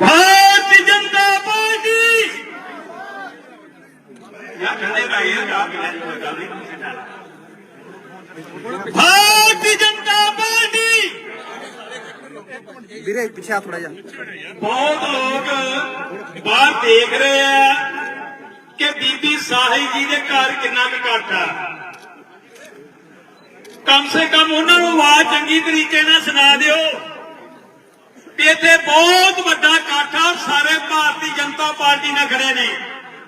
ਭਾਰਤੀ Janata party ਯਾ ਕਹਿੰਦੇ ਦਾ ਇਹ ਜਾ ਕੇ ਗੱਲ ਨਹੀਂ ਭਾਰਤੀ ਜਨਤਾ ਪਾਰਟੀ ਵੀਰੇ ਪਿੱਛੇ ਆ ਥੋੜਾ ਜਿਹਾ ਬਹੁਤ ਲੋਕ ਬਾਹਰ ਦੇਖ ਰਹੇ ਆ ਕਿ ਬੀਬੀ ਸਾਹਿਬ ਜੀ ਦੇ ਘਰ ਕਿੰਨਾ ਕੁ ਘੱਟ ਆ ਕਮ ਸੇ ਕਮ ਉਹਨਾਂ ਨੂੰ ਆਵਾਜ਼ ਚੰਗੀ ਤਰੀਕੇ ਨਾਲ ਸੁਣਾ ਦਿਓ ਕਿ ਇੱਥੇ ਬਹੁਤ ਵੱਡਾ ਕਾਠਾ ਸਾਰੇ ਭਾਰਤੀ ਜਨਤਾ ਪਾਰਟੀ ਨਾਲ ਖੜੇ ਨੇ।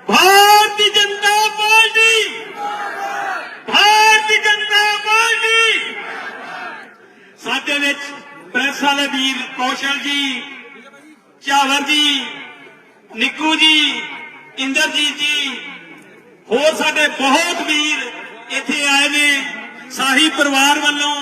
ਭਾਰਤੀ ਜਨਤਾ ਪਾਰਟੀ! ਭਾਰਤੀ ਜਨਤਾ ਪਾਰਟੀ! ਸਾਡੇ ਵਿੱਚ ਪ੍ਰੈਸ ਵਾਲੇ ਵੀਰ ਕੌਸ਼ਲ ਜੀ ਚਾਵਰ ਜੀ, ਨਿੱਕੂ ਜੀ, ਇੰਦਰਜੀਤ ਜੀ, ਹੋਰ ਸਾਡੇ ਬਹੁਤ ਵੀਰ ਇੱਥੇ ਆਏ ਨੇ। ਸਾਹੀ ਪਰਿਵਾਰ ਵੱਲੋਂ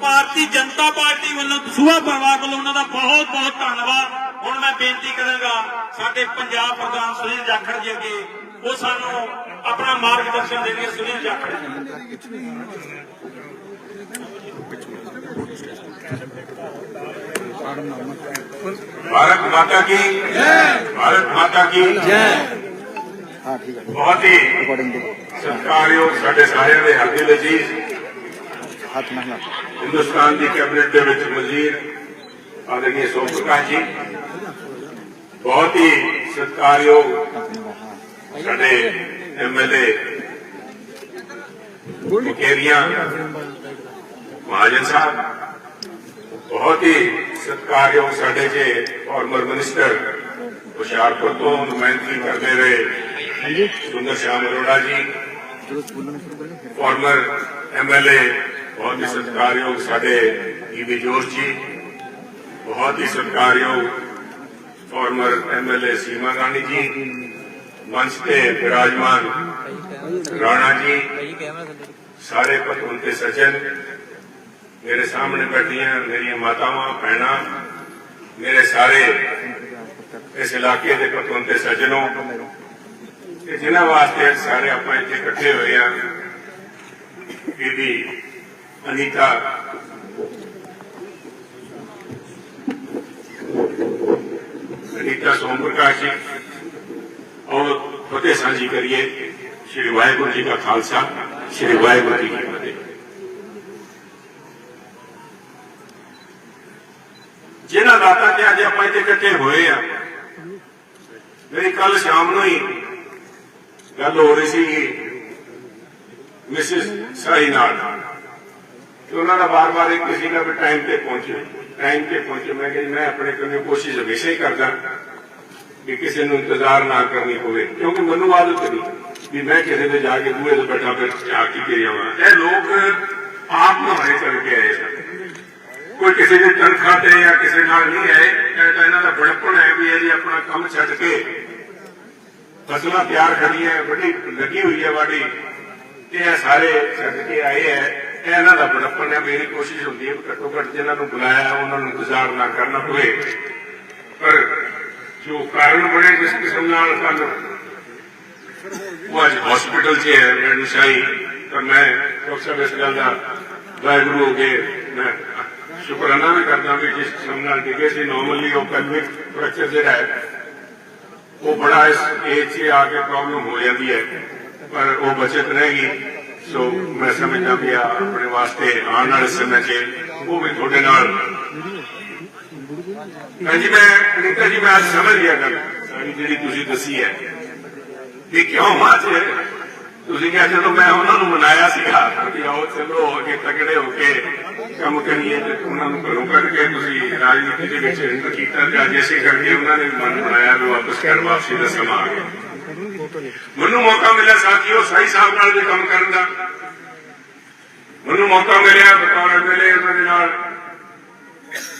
ਭਾਰਤੀ ਜਨਤਾ ਪਾਰਟੀ ਵੱਲੋਂ ਦਸੂਹਾ ਪਰਿਵਾਰ ਵੱਲੋਂ ਉਹਨਾਂ ਦਾ ਬਹੁਤ ਬਹੁਤ ਧੰਨਵਾਦ ਹੁਣ ਮੈਂ ਬੇਨਤੀ ਕਰਾਂਗਾ ਸਾਡੇ ਪੰਜਾਬ ਪ੍ਰਧਾਨ ਸੁਨੀਲ ਜਾਖੜ ਜੀ ਅੱਗੇ ਉਹ ਸਾਨੂੰ ਆਪਣਾ ਮਾਰਗਦਰਸ਼ਨ ਦੇਣਗੇ ਸੁਨੀਲ ਜਾਖੜ ਜੀ भारत माता की भारत माता की ਹਾਂ ਠੀਕ ਹੈ ਬਹੁਤ ਹੀ ਰਿਕਾਰਡਿੰਗ ਦੇ ਸਤਿਕਾਰਯੋਗ ਸਾਡੇ ਸਾਰਿਆਂ ਦੇ ਹੱਥ ਨਾਲ ਲਾ ਹਿੰਦੁਸਤਾਨ ਦੀ ਕੈਬਨਿਟ ਦੇ ਵਿੱਚ ਵਜ਼ੀਰ ਆਦਰਣੀ ਸੋਮ ਪ੍ਰਕਾਸ਼ ਜੀ ਬਹੁਤ ਹੀ ਸਤਿਕਾਰਯੋਗ ਸਾਡੇ ਐਮਐਲਏ ਮੁਕੇਰੀਆਂ ਮਹਾਜਨ ਸਾਹਿਬ ਬਹੁਤ ਹੀ ਸਤਿਕਾਰਯੋਗ ਸਾਡੇ ਜੇ ਫਾਰਮਰ ਮਿਨਿਸਟਰ ਹੁਸ਼ਿਆਰਪੁਰ ਤੋਂ ਨੁਮਾਇੰਦਗੀ ਕਰਦੇ ਰਹੇ ਸੁੰਦਰ ਸ਼ਾਮ ਅਰੋੜਾ ਜੀ ਫਾਰਮਰ ਐਮਐਲਏ ਬਹੁਤ ਹੀ ਸਤਿਕਾਰਯੋਗ ਸਾਡੇ ਈਵੀ ਜੋਸ਼ ਜੀ, ਬਹੁਤ ਹੀ ਸਤਿਕਾਰਯੋਗ ਫਾਰਮਰ ਐਮਐਲਏ ਸੀਮਾ ਰਾਣੀ ਜੀ, ਮੰਚ ਤੇ ਵਿਰਾਜਮਾਨ ਰਾਣਾ ਜੀ, ਸਾਰੇ ਪਤਵੰਤੇ ਸੱਜਣ, ਮੇਰੇ ਸਾਹਮਣੇ ਬੈਠੀਆਂ ਮੇਰੀਆਂ ਮਾਤਾਵਾਂ, ਭੈਣਾਂ, ਮੇਰੇ ਸਾਰੇ ਇਸ ਇਲਾਕੇ ਦੇ ਪਤਵੰਤੇ ਸੱਜਣੋਂ, ਤੇ ਜਿਨ੍ਹਾਂ ਵਾਸਤੇ ਸਾਰੇ ਆਪਾਂ ਇੱਥੇ ਇਕੱਠੇ ਹੋਏ ਆ ਇਹਦੀ ਅਨੀਤਾ। ਅਨੀਤਾ ਸੋਮ ਪ੍ਰਕਾਸ਼ ਜੀ। ਔਰ ਫਤਿਹ ਸਾਂਝੀ ਕਰੀਏ। ਸ਼੍ਰੀ ਵਾਹਿਗੁਰੂ ਜੀ ਕਾ ਖਾਲਸਾ, ਸ਼੍ਰੀ ਵਾਹਿਗੁਰੂ ਜੀ ਕੀ ਫਤਿਹ। ਜਿਹਨਾਂ ਦਾਤਾ ਤੇ ਅੱਜ ਆਪਾਂ ਇੱਥੇ ਇਕੱਠੇ ਹੋਏ ਆ, ਮੇਰੀ ਕੱਲ ਸ਼ਾਮ ਨੂੰ ਹੀ ਗੱਲ ਹੋ ਰਹੀ ਸੀ ਮਿਸਿਸ ਸਾਈ ਨਾਲ। ਤੇ ਉਹਨਾਂ ਦਾ ਬਾਰ-ਬਾਰ ਇੱਕ ਸੀਗਾ ਵੀ ਟਾਈਮ ਤੇ ਪਹੁੰਚੇ ਟਾਈਮ ਤੇ ਪਹੁੰਚੇ। ਮੈਂ ਕਿਹਾ ਮੈਂ ਆਪਣੇ ਕੋਲੋਂ ਕੋਸ਼ਿਸ਼ ਹਮੇਸ਼ਾ ਹੀ ਕਰਦਾ ਕਿ ਕਿਸੇ ਨੂੰ ਇੰਤਜ਼ਾਰ ਨਾ ਕਰਨੀ ਪਵੇ, ਕਿਉਂਕਿ ਮੈਨੂੰ ਆਦਤ ਨਹੀਂ ਵੀ ਮੈਂ ਕਿਸੇ ਦੇ ਜਾ ਕੇ ਬੂਹੇ ਤੇ ਬੈਠਾ ਫਿਰ ਚਾਹ ਕੀ ਕਰੀ ਇਹ ਲੋਕ ਆਪ ਮੁਹਾਰੇ ਕਰਕੇ ਆਏ ਸਨ ਕੋਈ ਕਿਸੇ ਦੀ ਤਨਖਾਹ ਤੇ ਜਾਂ ਕਿਸੇ ਨਾਲ ਨਹੀਂ ਆਏ, ਇਹ ਤਾਂ ਇਹਨਾਂ ਦਾ ਬੜਪਣ ਹੈ ਵੀ ਇਹ ਆਪਣਾ ਕੰਮ ਛੱਡ ਕੇ ਫਸਲਾਂ ਤਿਆਰ ਖੜੀ ਹੈ ਵੱਡੀ ਲੱਗੀ ਹੋਈ ਹੈ ਵਾੜੀ ਤੇ ਇਹ ਸਾਰੇ ਛੱਡ ਕੇ ਆਏ ਹੈ ਇਹਨਾਂ ਦਾ ਬੜਪਣ ਹੈ, ਮੇਰੀ ਕੋਸ਼ਿਸ਼ ਹੁੰਦੀ ਹੈ ਘੱਟੋ ਘੱਟ ਜਿਨ੍ਹਾਂ ਨੂੰ ਬੁਲਾਇਆ, ਉਹਨਾਂ ਨੂੰ ਇੰਤਜ਼ਾਰ ਨਾ ਕਰਨਾ ਪਵੇ। ਪਰ ਜੋ ਕਾਰਨ ਬਣੇ ਜਿਸ ਕਿਸਮ ਨਾਲ ਕੱਲ ਉਹ ਅੱਜ ਹਸਪੀਟਲ 'ਚ ਹੈ ਮੈਨੂੰ ਸ਼ਾਹੀ ਤਾਂ ਮੈਂ ਡਾਕਟਰ ਸਾਹਿਬ ਇਸ ਗੱਲ ਦਾ ਵਾਹਿਗੁਰੂ ਹੋ ਕੇ ਮੈਂ ਸ਼ੁਕਰਾਨਾ ਵੀ ਕਰਦਾ ਵੀ ਜਿਸ ਕਿਸਮ ਨਾਲ ਡਿੱਗੇ ਸੀ ਨਾਰਮਲੀ ਉਹ ਪੈਲਵਿਕ ਫ੍ਰੈਕਚਰ ਜਿਹੜਾ ਹੈ, ਉਹ ਬੜਾ ਇਸ ਏਜ 'ਚ ਆ ਕੇ ਪ੍ਰੋਬਲਮ ਹੋ ਜਾਂਦੀ ਹੈ। ਪਰ ਉਹ ਬਚਤ ਰਹੇਗੀ ਸੋ ਮੈਂ ਸਮਝਦਾ ਵੀ ਆਪਣੇ ਵਾਸਤੇ ਆਉਣ ਵਾਲੇ ਸਮੇਂ 'ਚ ਉਹ ਵੀ ਤੁਹਾਡੇ ਨਾਲ। ਹਾਂਜੀ ਮੈਂ ਅਨੀਤਾ ਜੀ, ਮੈਂ ਸਮਝ ਗਿਆ ਗੱਲ। ਸਾਰੀ ਜਿਹੜੀ ਤੁਸੀਂ ਦੱਸੀ ਹੈ ਕਿ ਕਿਉਂ ਮਾਚ ਤੁਸੀਂ ਕਿਹਾ ਜਦੋਂ ਮੈਂ ਉਹਨਾਂ ਨੂੰ ਮਨਾਇਆ ਸੀਗਾ ਕਿ ਆਓ, ਚਲੋ, ਹੋ ਕੇ ਤਗੜੇ ਹੋ ਕੇ ਕੰਮ ਕਰੀਏ ਤੇ ਉਹਨਾਂ ਨੂੰ ਘਰੋਂ ਕੱਢ ਕੇ ਤੁਸੀਂ ਰਾਜਨੀਤੀ ਦੇ ਵਿੱਚ ਇੰਟਰ ਕੀਤਾ ਤੇ ਅੱਜ ਇਸੇ ਕਰਕੇ ਉਹਨਾਂ ਨੇ ਮਨ ਬਣਾਇਆ ਵੀ ਵਾਪਸ ਕਰ ਵਾਪਸੀ ਦਾ ਸਮਾਂ ਆ ਗਿਆ। ਮੈਨੂੰ ਮੌਕਾ ਮਿਲਿਆ ਸਾਥੀਓ ਸਾਈ ਸਾਹਿਬ ਨਾਲ ਵੀ ਕੰਮ ਕਰਨ ਦਾ ਮੈਨੂੰ ਮੌਕਾ ਮਿਲਿਆ ਬਤੌਰ ਐਮਐਲਏ ਉਹਨਾਂ ਦੇ ਨਾਲ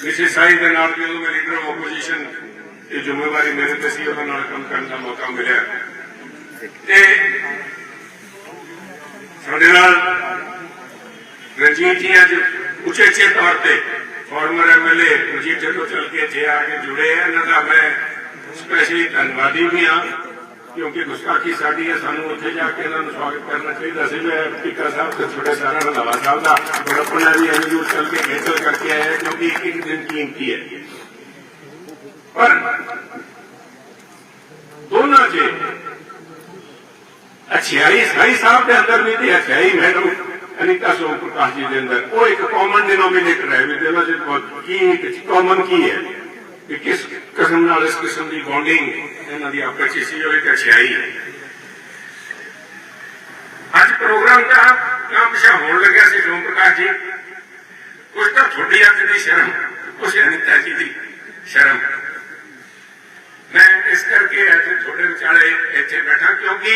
ਕਿਸੇ ਸਾਈ ਦੇ ਨਾਲ ਵੀ ਉਹ ਲੀਡਰ ਆਪੋਜੀਸ਼ਨ ਇਹ ਜ਼ਿੰਮੇਵਾਰੀ ਮੇਰੇ ਤੇ ਸੀ ਉਹਨਾਂ ਨਾਲ ਕੰਮ ਕਰਨ ਦਾ ਮੌਕਾ ਮਿਲਿਆ ਤੇ ਸਾਡੇ ਨਾਲ ਰਣਜੀਤ ਜੀ ਅੱਜ ਉੱਚੇ ਤੌਰ ਤੇ ਫਾਰਮਰ ਐਮਐਲਏ ਰਣਜੀਤ ਜੀ ਤੋਂ ਚੱਲ ਕੇ ਜੇ ਆ ਕੇ ਜੁੜੇ ਆ ਇਹਨਾਂ ਦਾ ਮੈਂ ਸਪੈਸ਼ਲੀ ਧੰਨਵਾਦੀ ਵੀ ਹਾਂ ਕਿਉਂਕਿ ਗੁਸਤਾਖੀ ਸਾਡੀ ਹੈ, ਸਾਨੂੰ ਉੱਥੇ ਜਾ ਕੇ ਇਹਨਾਂ ਨੂੰ ਸਵਾਗਤ ਕਰਨਾ ਚਾਹੀਦਾ ਸੀ। ਮੈਂ ਟਿੱਕਾ ਸਾਹਿਬ ਤੇ ਛੋਟੇ ਸਾਰਾ ਰੰਧਾਵਾ ਸਾਹਿਬ ਦਾ ਔਰ ਆਪਣਾ ਵੀ ਅਨੁਜੂਰ ਚੱਲ ਕੇ ਖੇਚਲ ਕਰਕੇ ਆਇਆ ਕਿਉਂਕਿ ਇੱਕ ਇੱਕ ਦਿਨ ਕੀਮਤੀ ਹੈ। ਪਰ ਦੋਨਾਂ ਚ ਅਛਿਆਈ ਸਾਈ ਸਾਹਿਬ ਦੇ ਅੰਦਰ ਵੀ ਤੇ ਅਛਿਆਈ ਮੈਡਮ ਅਨੀਤਾ ਸੋਮ ਪ੍ਰਕਾਸ਼ ਜੀ ਦੇ ਅੰਦਰ, ਉਹ ਇੱਕ ਕਾਮਨ ਡਿਨੋਮੀਨੇਟਰ ਹੈ ਵੀ ਦੋਨਾਂ ਚ ਬਹੁਤ ਕੀ ਕਾਮਨ ਕੀ ਹੈ? ਕਿ ਕਿਸ ਕਿਸਮ ਨਾਲ, ਇਸ ਕਿਸਮ ਦੀ ਬੌਂਡਿੰਗ ਇਹਨਾਂ ਦੀ ਆਪਸ ਵਿੱਚ ਸੀ ਉਹ ਇੱਕ ਅਛਿਆਈ ਹੈ। ਅੱਜ ਪ੍ਰੋਗਰਾਮ ਦਾ ਕੰਮ ਪਿਛਾ ਹੋਣ ਲੱਗਿਆ ਸੀ, ਸੋਮ ਪ੍ਰਕਾਸ਼ ਜੀ। ਕੁਝ ਤਾਂ ਤੁਹਾਡੀ ਅੱਜ ਦੀ ਸ਼ਰਮ ਕੁਝ ਅਨੀਤਾ ਜੀ ਦੀ ਸ਼ਰਮ। ਮੈਂ ਇਸ ਕਰਕੇ ਅੱਜ ਤੁਹਾਡੇ ਵਿਚਾਲੇ ਇੱਥੇ ਬੈਠਾ, ਕਿਉਂਕਿ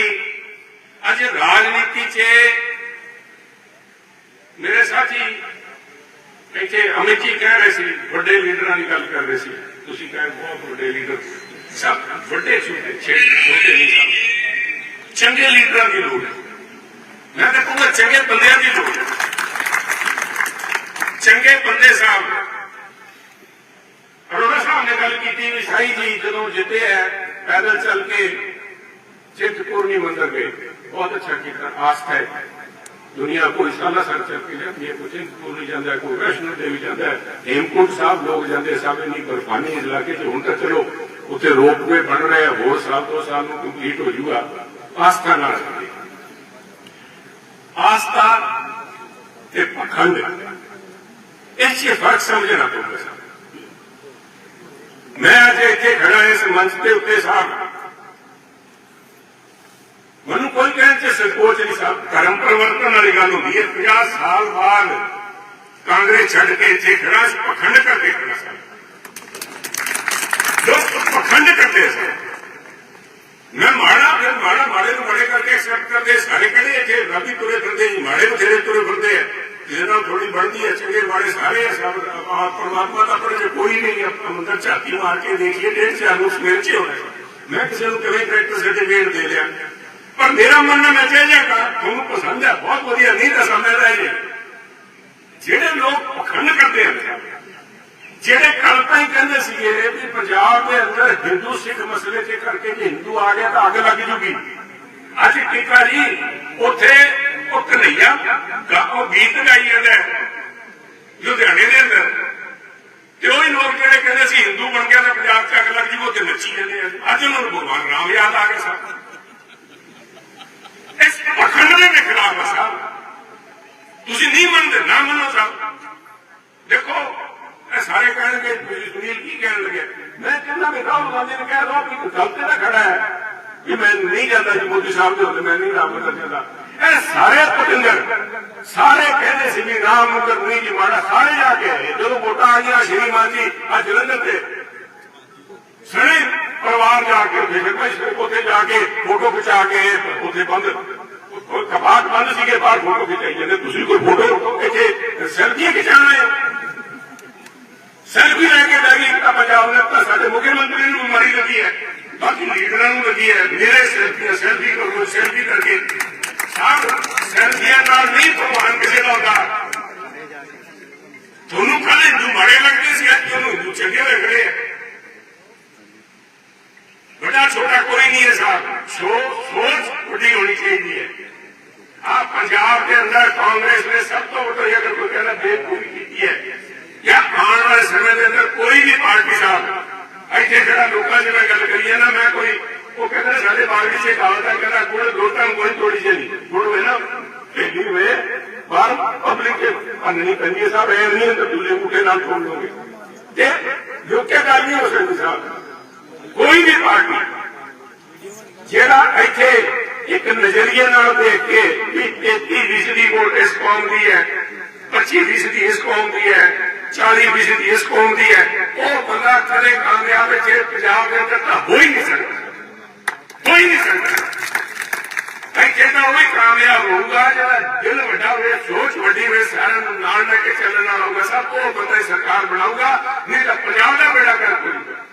ਅੱਜ ਰਾਜਨੀਤੀ 'ਚ ਮੇਰੇ ਸਾਥੀ ਇੱਥੇ ਅਮਿਤ ਜੀ ਕਹਿ ਰਹੇ ਸੀ, ਵੱਡੇ ਲੀਡਰਾਂ ਦੀ ਗੱਲ ਕਰ ਰਹੇ ਸੀ। ਤੁਸੀਂ ਕਹਿੰਦੇ ਬਹੁਤ ਵੱਡੇ ਲੀਡਰ ਸਭ ਵੱਡੇ ਛੋਟੇ ਛੋਟੇ ਨਹੀਂ ਚੰਗੇ ਲੀਡਰਾਂ ਦੀ ਲੋੜ ਹੈ। ਮੈਂ ਤਾਂ ਕਹੂੰਗਾ ਚੰਗੇ ਬੰਦਿਆਂ ਦੀ ਲੋੜ ਹੈ। ਚੰਗੇ ਬੰਦੇ ਸਾਹਿਬ ਅਰੋੜਾ ਸਾਹਿਬ ਨੇ ਗੱਲ ਕੀਤੀ ਵੀ ਸਾਈ ਜੀ ਜਦੋਂ ਜਿੱਤੇ ਹੈ, ਪੈਦਲ ਚੱਲ ਕੇ ਚਿੰਤਪੁਰਨੀ ਮੰਦਰ ਗਏ। ਬਹੁਤ ਅੱਛਾ ਕੀਤਾ ਆਸਥਾ ਹੈ। ਦੁਨੀਆ ਕੋਈ ਸਾਲਾ ਸਰ ਚੱਲ ਕੇ ਜਾਂਦੀ ਹੈ ਕੋਈ ਚਿੰਤਪੁਰਨੀ ਜਾਂਦਾ ਹੈ, ਕੋਈ ਵੈਸ਼ਨੋ ਦੇਵੀ ਜਾਂਦਾ ਹੈ ਹੇਮਕੁੰਟ ਸਾਹਿਬ ਲੋਕ ਜਾਂਦੇ ਸਭ ਇੰਨੀ ਬਰਫਾਨੀ ਇਲਾਕੇ 'ਚ ਹੁਣ ਤਾਂ ਚਲੋ ਉੱਥੇ ਰੋਪਵੇ ਬਣ ਰਹੇ ਆ, ਹੋਰ ਸਾਲ ਦੋ ਸਾਲ ਨੂੰ ਕੰਪਲੀਟ ਹੋ ਜਾਊਗਾ ਆਸਥਾ ਨਾਲ ਜਾਂਦੇ। ਆਸਥਾ ਤੇ ਪਖੰਡ ਇਸ 'ਚ ਫ਼ਰਕ ਸਮਝਣਾ ਪਊਗਾ ਸਾਨੂੰ ਮੈਂ ਅੱਜ ਇੱਥੇ ਖੜਾ ਇਸ ਮੰਚ ਦੇ ਉੱਤੇ ਸਾਹਿਬ ਮੈਨੂੰ ਕੋਈ ਕਹਿਣ ਚ ਸੰਕੋਚ ਨਹੀਂ ਸਾਹਿਬ ਧਰਮ ਪਰਿਵਰਤਨ ਵਾਲੀ ਗੱਲ ਹੁੰਦੀ ਹੈ। 50 ਸਾਲ ਬਾਅਦ ਕਾਂਗਰਸ ਛੱਡ ਕੇ ਇੱਥੇ ਖੜਾ ਪਖੰਡ ਕਰਕੇ ਖੜਾ ਸੀ। ਲੋਕ ਪਖੰਡ ਕਰਦੇ ਸੀ। ਮੈਂ ਮਾੜਾ, ਫਿਰ ਮਾੜਾ, ਮਾੜੇ ਨੂੰ ਮਾੜੇ ਕਰਕੇ ਐਕਸੈਪਟ ਕਰਦੇ, ਸਾਰੇ ਕਹਿੰਦੇ ਇੱਥੇ ਰੱਬੀ ਤੁਰੇ ਫਿਰਦੇ ਜੀ, ਮਾੜੇ ਬਥੇਰੇ ਤੁਰੇ ਫਿਰਦੇ ਆ। ਜਿਹਦੇ ਥੋੜੀ ਬਣਦੀ ਹੈ, ਚੰਗੇ ਮਾੜੇ ਸਾਰੇ ਆ, ਸਭ ਪਰਮਾਤਮਾ ਦਾ ਆਪਣੇ ਚ ਕੋਈ ਨਹੀਂ ਅੰਦਰ ਝਾਤੀ ਮਾਰ ਕੇ ਦੇਖੀਏ, ਡੇਢ ਚਾਰ ਨੂੰ ਸਵੇਰ ਚ ਹੋਣਾ। ਮੈਂ ਕਿਸੇ ਨੂੰ ਕਿਵੇਂ ਕਰੈਕਟਰ ਸਰਟੀਫਿਕੇਟ ਦੇ ਲਿਆ? ਪਰ ਮੇਰਾ ਮੰਨਣਾ ਮੈਂ ਚਾਹ ਤੁਹਾਨੂੰ ਪਸੰਦ ਹੈ, ਬਹੁਤ ਵਧੀਆ। ਨਹੀਂ ਤਾਂ ਸਮਝਦਾ ਜੀ। ਜਿਹੜੇ ਲੋਕ ਪਖੰਡ ਕਰਦੇ ਆ ਜਿਹੜੇ ਕੱਲ ਤਾਂ ਹੀ ਕਹਿੰਦੇ ਸੀਗੇ ਵੀ ਪੰਜਾਬ ਦੇ ਅੰਦਰ ਹਿੰਦੂ ਸਿੱਖ ਮਸਲੇ 'ਚ ਕਰਕੇ ਜੇ ਹਿੰਦੂ ਆ ਗਿਆ ਤਾਂ ਅੱਗ ਲੱਗ ਜੂਗੀ। ਅੱਜ ਟੀਕਾ ਜੀ, ਉੱਥੇ ਉਹ ਕਨਈਆ ਉਹ ਗੀਤ ਗਾਈ ਜਾਂਦਾ ਲੁਧਿਆਣੇ ਦੇ ਅੰਦਰ। ਤੇ ਉਹ ਹੀ ਲੋਕ ਜਿਹੜੇ ਕਹਿੰਦੇ ਸੀ, ਹਿੰਦੂ ਬਣ ਗਿਆ ਤਾਂ ਪੰਜਾਬ 'ਚ ਅੱਗ ਲੱਗ ਜੂਗੀ ਉਹ ਤੇ ਨੱਚੀ ਜਾਂਦੇ ਆ। ਅੱਜ ਉਹਨਾਂ ਨੂੰ ਭਗਵਾਨ ਰਾਮ ਯਾਦ ਆ ਗਿਆ ਸਭ। ਇਸ ਪਖੰਡ ਦੇ ਵੀ ਖਿਲਾਫ ਆ ਤੁਸੀਂ ਨਹੀਂ ਮੰਨਦੇ, ਨਾ ਮੰਨੋ ਸਾਹਿਬ। ਦੇਖੋ, ਇਹ ਸਾਰੇ ਕਹਿਣਗੇ ਤੁਸੀਂ ਸੁਨੀਲ ਕੀ ਕਹਿਣ ਲੱਗੇ? ਮੈਂ ਕਹਿੰਦਾ ਵੀ ਰਾਹੁਲ ਗਾਂਧੀ ਨੇ ਕਹਿ ਦੋ ਕਿ ਗਲਤ ਨਾ ਖੜਾ ਹੈ ਕਿ ਮੈਂ ਨਹੀਂ ਜਾਂਦਾ ਜੀ ਮੋਦੀ ਸਾਹਿਬ ਦੇ ਉੱਤੇ ਮੈਂ ਨਹੀਂ ਰਾਮ ਮੰਦਰ ਜਾਂਦਾ ਇਹ ਸਾਰੇ ਪਤੰਗਰ ਸਾਰੇ ਕਹਿੰਦੇ ਸੀ ਵੀ ਰਾਮ ਮੰਦਰ ਨਹੀਂ ਜੀ ਮਾੜਾ, ਸਾਰੇ ਜਾ ਕੇ ਜਦੋਂ ਵੋਟਾਂ ਆਈਆਂ ਗਈਆਂ, ਸ਼੍ਰੀਮਾਨ ਜੀ ਆ ਜਲੰਧਰ ਤੇ। ਸਣੇ ਪਰਿਵਾਰ ਜਾ ਕੇ ਉੱਥੇ ਉੱਥੇ ਜਾ ਕੇ ਫੋਟੋ ਖਿਚਾ ਕੇ ਉੱਥੇ ਬੰਦ। ਕਪਾਟ ਬੰਦ ਸੀਗੇ, ਬਾਹਰ ਫੋਟੋ ਖਿਚਾਈ ਜਾਂਦੇ। ਤੁਸੀਂ ਕੋਈ ਫੋਟੋ ਇੱਥੇ ਸੈਲਫੀ ਖਿਚਾਣਾ ਹੈ? ਸੈਲਫੀ ਲੈ ਕੇ ਬੈਗੀ ਤਾਂ ਪੰਜਾਬ ਨੇ ਤਾਂ ਸਾਡੇ ਮੁੱਖ ਮੰਤਰੀ ਨੂੰ ਬਿਮਾਰੀ ਲੱਗੀ ਹੈ। ਬਾਕੀ ਲੀਡਰਾਂ ਨੂੰ ਲੱਗੀ ਹੈ, ਮੇਰੇ ਸੈਲਫੀ ਸੈਲਫੀ ਕਰੋ ਸੈਲਫੀ ਕਰਕੇ ਸਭ ਸੈਲਫੀਆਂ ਨਾਲ ਨਹੀਂ ਭਗਵਾਨ ਕਿਸੇ ਦਾ ਹੁੰਦਾ ਤੁਹਾਨੂੰ ਕੱਲ ਹਿੰਦੂ ਮਾੜੇ ਲੱਗਦੇ ਸੀ ਅੱਜ ਤੁਹਾਨੂੰ ਹਿੰਦੂ ਚੰਗੇ ਲੱਗਦੇ ਆ ਵੱਡਾ ਛੋਟਾ ਕੋਈ ਨਹੀਂ ਹੈ ਸਾਹਿਬ ਸੋ ਸੋਚ ਵੱਡੀ ਹੋਣੀ ਚਾਹੀਦੀ ਹੈ ਆ ਪੰਜਾਬ ਦੇ ਅੰਦਰ ਕਾਂਗਰਸ ਨੇ ਸਭ ਤੋਂ ਵੱਡੀ ਅਗਰ ਕੋਈ ਕਹਿੰਦਾ ਬੇਵਕੂਫੀ ਕੀਤੀ ਹੈ ਜਾਂ ਆਉਣ ਵਾਲੇ ਸਮੇਂ ਦੇ ਅੰਦਰ ਕੋਈ ਵੀ ਪਾਰਟੀ ਸਾਹਿਬ ਇੱਥੇ ਜਿਹੜਾ ਲੋਕਾਂ ਦੀ ਮੈਂ ਗੱਲ ਕਰੀ ਹੈ ਨਾ ਮੈਂ ਕੋਈ ਉਹ ਕਹਿੰਦੇ ਨੇ ਸਾਡੇ ਬਾਗੜੀ ਸੇ ਕਹਾਵਤ ਹੈ ਕਹਿੰਦਾ ਕੋਲ ਦੋਸਤਾਂ ਕੋਈ ਥੋੜੀ ਜਿਹੀ ਨਹੀਂ ਗੁੜ ਵੇ ਨਾ ਢੇਲੀ ਵੇ ਬਾਹਰ ਪਬਲਿਕ ਕੇ ਅੰਨਣੀ ਪੈਂਦੀ ਨਹੀਂ ਅੰਦਰ ਦੂਲੇ ਮੁੱਠੇ ਨਾਲ ਤੋੜ ਲੋਗੇ ਤੇ ਜੋ ਗੱਲ ਨਹੀਂ ਹੋ ਸਕਦੀ ਸਾਹਿਬ ਕੋਈ ਵੀ ਪਾਰਟੀ ਜਿਹੜਾ ਇੱਥੇ ਇੱਕ ਨਜ਼ਰੀਏ ਨਾਲ ਦੇਖ ਕੇ ਵੀ 33 ਫੀਸਦੀ ਵੋਟ ਇਸ ਕੌਮ ਦੀ ਹੈ 25 ਫੀਸਦੀ ਇਸ ਕੌਮ ਦੀ ਹੈ 40 ਫੀਸਦੀ ਇਸ ਕੌਮ ਦੀ ਹੈ, ਉਹ ਬੰਦਾ ਕਦੇ ਕਾਮਯਾਬ ਇੱਥੇ ਪੰਜਾਬ ਦੇ ਅੰਦਰ ਤਾਂ ਹੋ ਹੀ ਨਹੀਂ ਸਕਦਾ। ਹੋ ਨਹੀਂ ਸਕਦਾ। ਇੱਥੇ ਤਾਂ ਉਹ ਹੀ ਕਾਮਯਾਬ ਹੋਊਗਾ, ਜਿਹੜਾ ਦਿਲ ਵੱਡਾ ਹੋਵੇ, ਸੋਚ ਵੱਡੀ ਹੋਵੇ, ਸਾਰਿਆਂ ਨੂੰ ਨਾਲ ਲੈ ਕੇ ਚੱਲਣ ਵਾਲਾ ਹੋਊਗਾ, ਸਭ ਉਹ ਬੰਦਾ ਹੀ ਸਰਕਾਰ ਬਣਾਊਗਾ, ਨਹੀਂ ਤਾਂ ਪੰਜਾਬ ਦਾ ਬੇੜਾ ਕਰ ਹੋਊਗਾ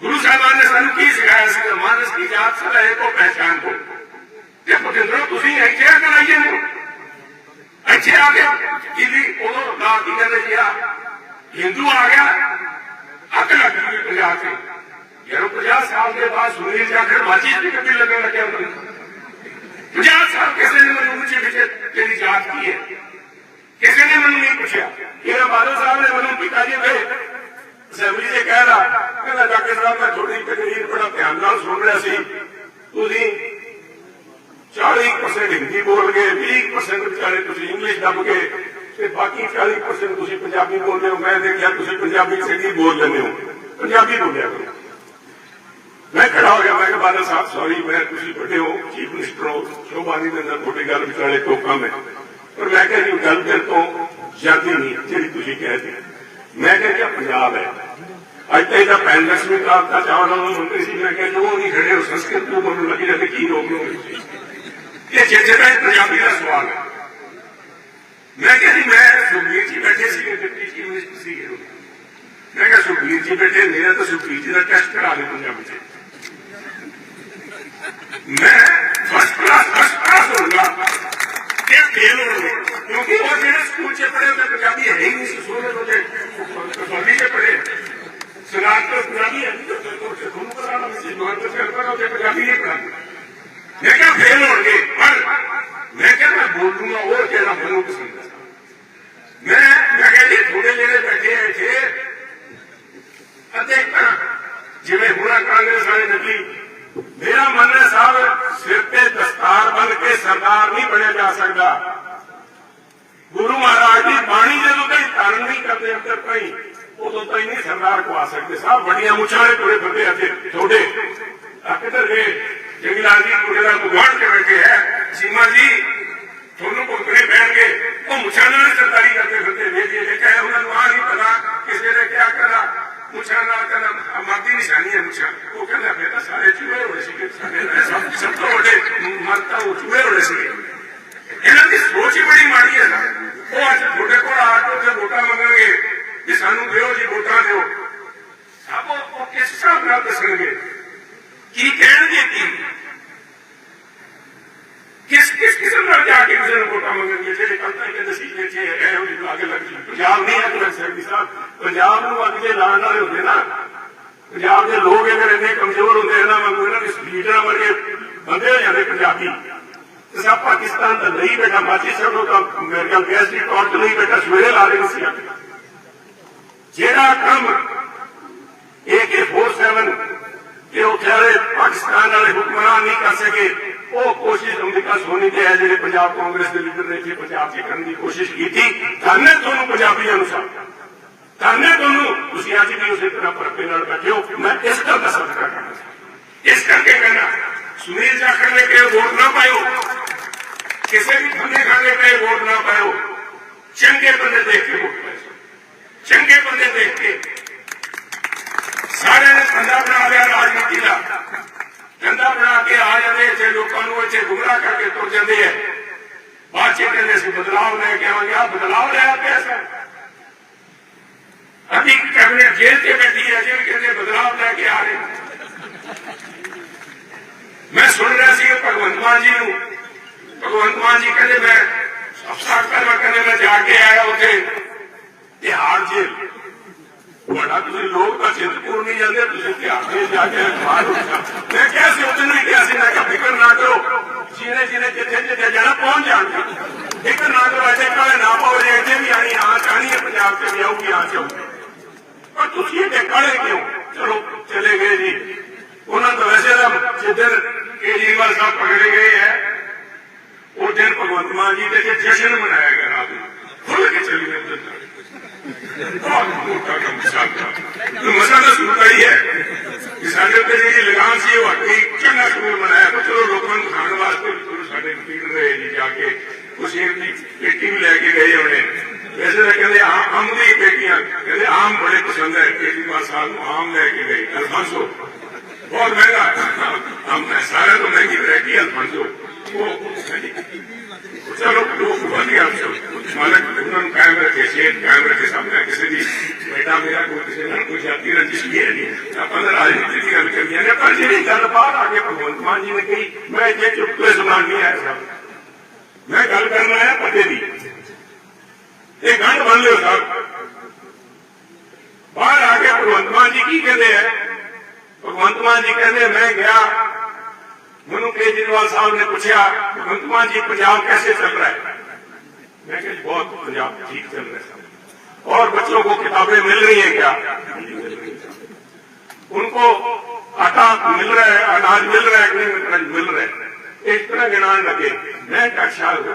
ਗੁਰੂ ਸਾਹਿਬਾਨ ਨੇ ਸਾਨੂੰ ਕੀ ਸਿਖਾਇਆ ਸੀ? ਕਿ ਮਾਨਸ ਦੀ ਜਾਤ, ਸਦਾ ਹੈ ਕੋ ਪਹਿਚਾਨ ਕੋ ਤੇ ਬਕਿੰਦਰੋ ਤੁਸੀਂ ਇੱਥੇ ਆ ਕੇ ਆਈਏ ਨੇ। ਇੱਥੇ ਆ ਗਿਆ ਕਿ ਵੀ ਉਦੋਂ ਦਾ ਕੀ ਕਹਿੰਦੇ ਜੀ ਆ, ਹਿੰਦੂ ਆ ਗਿਆ, ਅੱਗ ਲੱਗ ਗਈ ਪੰਜਾਬ 'ਚ। ਜਦੋਂ 50 ਸਾਲ ਦੇ ਬਾਅਦ ਸੁਨੀਲ ਜਾਖੜ ਮਾਚੀ ਦੀ ਕੱਪੀ ਲੱਗਣ ਲੱਗਿਆ ਉਹਨਾਂ ਨੂੰ 50 ਸਾਲ ਕਿਸੇ ਨੇ ਮੈਨੂੰ ਪੁੱਛਿਆ ਕਿ ਤੇਰੀ ਜਾਤ ਕੀ ਹੈ? ਕਿਸੇ ਨੇ ਮੈਨੂੰ ਨਹੀਂ ਪੁੱਛਿਆ। ਇਹਦਾ ਬਾਦਲ ਸਾਹਿਬ ਨੇ ਮੈਨੂੰ ਪਿਤਾ ਜੀ ਵੇ। ਅਸੈਂਬਲੀ ਦੇ ਕਹਿ ਰਹਾ ਕਹਿੰਦਾ, ਡਾਕਟਰ ਸਾਹਿਬ, ਮੈਂ ਤੁਹਾਡੀ ਤਕਰੀਰ ਬੜਾ ਧਿਆਨ ਨਾਲ ਸੁਣ ਰਿਹਾ ਸੀ। ਤੁਸੀਂ 40% ਹਿੰਦੀ ਬੋਲ ਗਏ 20% ਵਿਚਾਰੇ ਤੁਸੀਂ ਇੰਗਲਿਸ਼ ਦੱਬ ਗਏ, ਤੇ ਬਾਕੀ 40% ਤੁਸੀਂ ਪੰਜਾਬੀ ਬੋਲਦੇ ਹੋ। ਮੈਂ ਦੇਖਿਆ, ਤੁਸੀਂ ਪੰਜਾਬੀ ਸਿੱਧੀ ਬੋਲ ਲੈਂਦੇ ਹੋ? ਪੰਜਾਬੀ ਬੋਲਿਆ ਕਰੋ। ਮੈਂ ਖੜਾ ਹੋ ਗਿਆ ਮੈਂ ਕਿਹਾ ਬਾਦਲ ਸਾਹਿਬ ਸੌਰੀ ਮੈਂ ਤੁਸੀਂ ਵੱਡੇ ਹੋ ਚੀਫ ਮਿਨਿਸਟਰ ਹੋ ਸ਼ੋਭਾਨੀ ਦੇ ਅੰਦਰ ਤੁਹਾਡੀ ਗੱਲ ਵਿਚਾਲੇ ਟੋਕਾ ਮੈਂ ਪਰ ਮੈਂ ਕਿਹਾ ਜੀ ਗੱਲ ਤੇ ਤੋਂ ਜਾਂਦੀ ਨਹੀਂ ਜਿਹੜੀ ਤੁਸੀਂ ਕਹਿੰਦੇ ਮੈਂ ਕਿਹਾ ਕਿ ਪੰਜਾਬ ਹੈ ਅੱਜ ਤੱਕ ਦਾ ਪੈਨ ਲక్ష్ਮੀ ਕਾਲ ਦਾ ਚਾਵਲ ਨੂੰ ਮੰਤਰੀ ਸੀ ਮੈਂ ਕਿਹਾ ਜੋ ਨਹੀਂ ਖੜੇ ਹੋ ਸੰਸਕ੍ਰਿਤ ਨੂੰ ਮੈਨੂੰ ਲੱਗੀ ਜਾਂਦੇ ਕੀ ਰੋਕ ਲਓਗੇ ਇਹ ਜਿਹੜਾ ਪੰਜਾਬੀ ਦਾ ਸਵਾਲ ਹੈ ਮੈਂ ਕਿਹਾ ਜੀ ਮੈਂ ਸੁਖਬੀਰ ਜੀ ਬੈਠੇ ਸੀ ਡਿਪਟੀ ਚੀਫ ਮਿਨਿਸਟਰ ਸੀ ਮੈਂ ਕਿਹਾ ਸੁਖਬੀਰ ਜੀ ਬੈਠੇ ਮੇਰਾ ਤਾਂ ਸੁਖਬੀਰ ਜੀ ਦਾ ਟੈਸਟ ਕਰਾ ਦੇ ਪੰਜਾਬੀ ਚ ਮੈਂ ਫਸਟ ਕਲਾਸ ਫਸਟ ਕਲਾਸ ਹੋਊਗਾ ਕਿ ਫੇਲ ਹੋਊਗਾ ਕਿਉਂਕਿ ਉਹ ਜਿਹੜੇ ਸਕੂਲ ਚ ਪੜ੍ਹੇ ਉਹ ਪੰਜਾਬੀ ਹੈ ਹੀ ਨਹੀਂ ਸੀ ਸੋਨੇ ਤੋਂ ਤੇ ਕਸੌਲੀ ਚ ਪੜ੍ਹੇ ਸਨਾਤ ਤੋਂ ਪੰਜਾਬੀ ਹੈ ਨਹੀਂ ਤੋਂ ਤੁਹਾਨੂੰ ਕਰਾਣਾ ਸੀ ਮਾਨ ਤੋਂ ਫਿਰ ਪਰ ਉਹ ਪੰਜਾਬੀ ਨਹੀਂ ਪੜ੍ਹਨਾ ਮੈਂ ਕਿਹਾ ਫੇਲ ਹੋਣਗੇ ਪਰ ਮੈਂ ਕਿਹਾ ਮੈਂ ਬੋਲੂੰਗਾ ਉਹ ਜਿਹੜਾ ਮੈਨੂੰ ਪਸੰਦ ਹੈ ਮੈਂ ਮੈਂ ਕਿਹਾ ਜੀ ਥੋੜੇ ਜਿਹੜੇ ਬੈਠੇ ਆ ਇੱਥੇ ਅਤੇ ਜਿਵੇਂ ਮੇਰਾ ਮੰਨਣਾ ਸਾਹਿਬ ਸਿਰ ਤੇ ਦਸਤਾਰ ਬਨ ਕੇ ਸਰਦਾਰ ਨਹੀਂ ਬਣਿਆ ਜਾ ਸਕਦਾ। ਗੁਰੂ ਮਹਾਰਾਜ ਦੀ ਬਾਣੀ ਜਦੋਂ ਤਾਈਂ ਧਾਰਨ ਨਹੀਂ ਕਰਦੇ ਅੰਦਰ ਤਾਈਂ ਉਦੋਂ ਤਾਈਂ ਨਹੀਂ ਸਰਦਾਰ ਕੋ ਆ ਸਕਦੇ। ਸਾਹਿਬ ਵੱਡੀਆਂ ਮੁੱਛਾਂ ਵਾਲੇ ਕੋਲੇ ਬੰਦੇ ਅਤੇ ਥੋੜੇ ਆ ਕਿੱਧਰ ਗਏ? ਜੰਗਲਾਲ ਜੀ ਕੁੜੇ ਦਾ ਮੁਗਾੜ ਕੇ ਬੈਠੇ ਹੈ? ਸੀਮਾ ਜੀ ਤੁਹਾਨੂੰ ਕੋਕਰੇ ਬੈਠ ਕੇ ਉਹ ਮੁੱਛਾਂ ਨਾਲ ਸਰਦਾਰੀ ਕਰਦੇ ਫਿਰਦੇ ਵੇਖੀਏ ਕਿ ਕਹੇ ਉਹਨਾਂ ਨੂੰ ਆ ਨਹੀਂ ਪਤਾ ਕਿਸੇ ਨੇ ਕਿਆ ਕਰਾ ਮੁੱਛਾਂ ਨਾਲ ਕਹਿੰਦਾ ਮਾਦੀ ਨਿਸ਼ਾਨੀ ਹੈ ਮੁੱਛਾਂ ਉਹ ਕਹਿੰਦਾ ਫਿਰ ਤਾਂ ਸਾਰੇ ਚੂਹੇ ਹੋਣੇ ਸੀ ਕਿ ਸਾਡੇ ਨਾਲ ਸਭ ਸਭ ਤੋਂ ਵੱਡੇ ਮਰਤਾ ਉਹ ਚੂਹੇ ਹੋਣੇ ਸੀ ਇਹਨਾਂ ਦੀ ਸੋਚ ਹੀ ਬੜੀ ਮਾੜੀ ਹੈ ਨਾ ਉਹ ਅੱਜ ਤੁਹਾਡੇ ਕੋਲ ਆ ਕੇ ਉੱਥੇ ਵੋਟਾਂ ਮੰਗਣਗੇ ਕਿ ਸਾਨੂੰ ਦਿਓ ਜੀ ਵੋਟਾਂ ਦਿਓ ਸਭ ਉਹ ਉਹ ਕਿਸ ਹਿਸਾਬ ਨਾਲ ਦੱਸਣਗੇ ਕੀ ਕਹਿਣਗੇ ਕੀ ਕਿਸ ਕਿਸ ਕਿਸਮ ਨਾਲ ਜਾ ਕੇ ਕਿਸੇ ਨੂੰ ਵੋਟਾਂ ਮੰਗਣਗੇ ਜਿਹੜੇ ਕੱਲ ਤੱਕ ਕਹਿੰਦੇ ਸੀ ਕਿ ਇੱਥੇ ਇਹੋ ਜਿਹੇ ਲਾਗੇ ਲੱਗ ਜੀ ਪੰਜਾਬ ਨਹੀਂ ਅੱਗ ਲੱਗ ਸਕਦੀ ਸਾਹਿਬ ਪੰਜਾਬ ਨੂੰ ਅੱਗ ਦੇ ਲਾਣ ਵਾਲੇ ਹੁੰਦੇ ਨਾ, ਪੰਜਾਬ ਦੇ ਲੋਕ ਅਗਰ ਇੰਨੇ ਕਮਜ਼ੋਰ ਹੁੰਦੇ ਇਹਨਾਂ ਵਾਂਗੂ, ਇਹਨਾਂ ਦੇ ਲੀਡਰਾਂ ਵਰਗੇ ਬੰਦੇ ਹੋ ਜਾਂਦੇ ਪੰਜਾਬੀ। ਤੇ ਸਾ ਪਾਕਿਸਤਾਨ ਦਾ ਨਹੀਂ ਬੇਟਾ ਮਾਚੀ ਸਾਹਿਬ ਨੂੰ ਤਾਂ ਮੇਰੇ ਖਿਆਲ ਗੈਸ ਦੀ ਟੌਰਚ ਨਹੀਂ ਬੇਟਾ ਸਵੇਰੇ ਲਾ ਲੈਣੀ ਸੀ। ਜਿਹੜਾ ਕੰਮ AK47 ਕਿ ਉੱਥੇ ਵਾਲੇ ਪਾਕਿਸਤਾਨ ਵਾਲੇ ਹੁਕਮਰਾਨ ਨਹੀਂ ਕਰ ਸਕੇ ਉਹ ਕੋਸ਼ਿਸ਼ ਅਮਰੀਕਾ ਸੋਨੀ ਤੇ ਹੈ, ਜਿਹੜੇ ਪੰਜਾਬ ਕਾਂਗਰਸ ਦੇ ਲੀਡਰ ਨੇ ਇੱਥੇ ਪੰਜਾਬ 'ਚ ਕਰਨ ਦੀ ਕੋਸ਼ਿਸ਼ ਕੀਤੀ। ਧੰਨੇ ਤੁਹਾਨੂੰ ਪੰਜਾਬੀਆਂ ਨੂੰ ਸਭ ਧੰਨੇ ਤੁਹਾਨੂੰ, ਤੁਸੀਂ ਅੱਜ ਵੀ ਉਸੇ ਤਰ੍ਹਾਂ ਪਰਪੇ ਨਾਲ ਬੈਠੇ ਹੋ। ਮੈਂ ਇਸ ਗੱਲ ਦਾ ਸਦਕਾ ਕਰਨਾ ਇਸ ਕਰਕੇ ਕਹਿੰਦਾ, ਸੁਨੀਲ ਜਾਖੜ ਨੇ ਕਿਹਾ, ਵੋਟ ਨਾ ਪਾਇਓ। ਕਿਸੇ ਵੀ ਖੰਡੇ ਖਾਣੇ ਤੇ ਵੋਟ ਨਾ ਪਾਇਓ। ਚੰਗੇ ਬੰਦੇ ਦੇਖ ਕੇ ਵੋਟ ਪਾਇਓ। ਚੰਗੇ ਬੰਦੇ ਦੇਖ ਕੇ। ਸਾਰਿਆਂ ਨੇ ਧੰਦਾ ਬਣਾ ਲਿਆ ਰਾਜਨੀਤੀ ਦਾ। ਧੰਦਾ ਬਣਾ ਕੇ ਆ ਜਾਂਦੇ, ਇੱਥੇ ਲੋਕਾਂ ਨੂੰ ਇੱਥੇ ਗੁੰਮਰਾਹ ਕਰਕੇ ਤੁਰ ਜਾਂਦੇ ਐ ਬਾਅਦ ਚ ਕਹਿੰਦੇ ਸੀ ਬਦਲਾਵ ਲੈ ਕੇ ਆਵਾਂਗੇ। ਆ ਬਦਲਾਵ ਲਿਆ ਪਿਆ ਸਰ। ਅਭੀ ਕੈਬਨਿਟ ਜੇਲ੍ਹ ਤੇ ਬੈਠੀ ਹੈ ਜਿਹੜੇ ਕਹਿੰਦੇ ਬਦਲਾਵ ਲੈ ਕੇ ਆ ਰਹੇ ਮੈਂ ਸੁਣ ਰਿਹਾ ਸੀ ਭਗਵੰਤ ਮਾਨ ਜੀ ਨੂੰ। ਭਗਵੰਤ ਮਾਨ ਜੀ ਕਹਿੰਦੇ ਮੈਂ ਅਫਸਰ ਕਰਵਾ ਕਹਿੰਦੇ ਮੈਂ ਜਾ ਕੇ ਆਇਆ ਉੱਥੇ। ਤਿਹਾੜ ਜੇਲ੍ਹ। ਬੜਾ ਤੁਸੀਂ ਲੋਕ ਤਾਂ ਚਿੰਤਪੁਰ ਨਹੀਂ ਜਾਂਦੇ, ਤੁਸੀਂ ਤਿਹਾੜ ਜਾ ਕੇ ਬਾਹਰ ਹੋ ਜਾਂਦੇ। ਮੈਂ ਕਿਹਾ ਸੀ ਉਦੋਂ ਕਿਹਾ ਸੀ, ਮੈਂ ਕਿਹਾ ਫਿਕਰ ਨਾ ਕਰੋ। ਜਿਹਨੇ ਜਿਹਨੇ ਜਿੱਥੇ ਜਿੱਥੇ ਜਾਣਾ, ਪਹੁੰਚ ਜਾਣਗੇ। ਫਿਕਰ ਨਾ ਕਰੋ ਐਸੇ ਕਾਲੇ ਨਾ ਪਾਓ ਇੱਥੇ ਵੀ ਆਣੀ ਆ ਚਾਹਣੀ ਹੈ, ਪੰਜਾਬ ਤੇ ਵੀ ਆਊਗੀ ਆ ਚਾਹੂਗੀ ਪਰ ਤੁਸੀਂ ਇਹ ਕਾਲੇ ਕਿਉਂ? ਚਲੋ, ਚਲੇ ਗਏ ਜੀ। ਉਹਨਾਂ ਦਾ ਵੈਸੇ ਤਾਂ ਜਿੱਦਣ ਕੇਜਰੀਵਾਲ ਸਾਹਿਬ ਪਕੜੇ ਗਏ ਹੈ ਉਹ ਦਿਨ ਭਗਵੰਤ ਮਾਨ ਜੀ ਦੇ ਜਸ਼ਨ ਮਨਾਇਆ ਗਿਆ ਰਾਤ ਨੂੰ। ਖੁੱਲ ਕੇ ਚਲੀ ਗਏ ਉਧਰ ਬਹੁਤ ਮੋਟਾ ਕੰਮ ਸਾਡਾ ਮਸਲਾ ਸੁਣਦਾ ਹੀ ਹੈ ਕਿ ਸਾਡੇ ਤੇ ਜਿਹੜੀ ਲਗਾਮ ਸੀ ਉਹ ਹੱਟੀ ਚੰਗਾ ਸ਼ੁਰੂ ਮਨਾਇਆ ਪਰ ਚਲੋ ਲੋਕਾਂ ਨੂੰ ਖਾਣ ਵਾਸਤੇ ਵੀ ਚਲੋ ਸਾਡੇ ਮੀਟਿੰਗ ਰਹੇ ਜੀ ਜਾ ਕੇ ਕੁਛ ਇੱਕ ਦੀ ਪੇਟੀ ਵੀ ਲੈ ਕੇ ਗਏ ਹੋਣੇ ਵੈਸੇ ਤਾਂ ਕਹਿੰਦੇ ਆਮ ਅੰਬ ਦੀ ਪੇਟੀਆਂ ਕਹਿੰਦੇ ਆਮ ਬੜੇ ਪਸੰਦ ਹੈ ਕੇਜਰੀਵਾਲ ਸਾਹਿਬ ਨੂੰ ਆਮ ਲੈ ਕੇ ਗਏ ਅਲਫਾਂਸੋ ਬਹੁਤ ਮਹਿੰਗਾ ਹਮ ਸਾਰਾ ਤੋਂ ਮਹਿੰਗੀ ਵੈਰਾਈਟੀ ਅਲਫਾਂਸੋ ਉਹ ਚਲੋ ਲੋਕ ਵਧੀਆ ਮਾਲਕ ਉਹਨਾਂ ਨੂੰ مالک عمران قائم رکھے شیر قائم رکھے سب کا کسی بھی بیٹا میرا کوئی کسی نے کوئی جاتی رنجش کی ہے نہیں اپنا راجنیتی کی گل کر دیا پر جی گل بات آگے بھگوت مان جی نے کہی میں یہ چپکے سمان نہیں آیا صاحب میں گل کرنا ہے پتے دی یہ گنڈ بن لو صاحب باہر آ کے بھگوت جی کی کہتے ہیں بھگوت مان جی کہتے میں گیا منو کیجریوال صاحب نے پوچھا بھگوت مان جی پنجاب کیسے چل رہا ہے میں کہ بہت پنجاب ٹھیک چل رہا ہے۔ اور بچوں کو کتابیں مل رہی ہیں کیا؟ ان کو آٹا مل رہا ہے، اناج مل رہا ہے مل رہا ہے۔ اس طرح گنان لگے۔ میں کیا خیال ہوں؟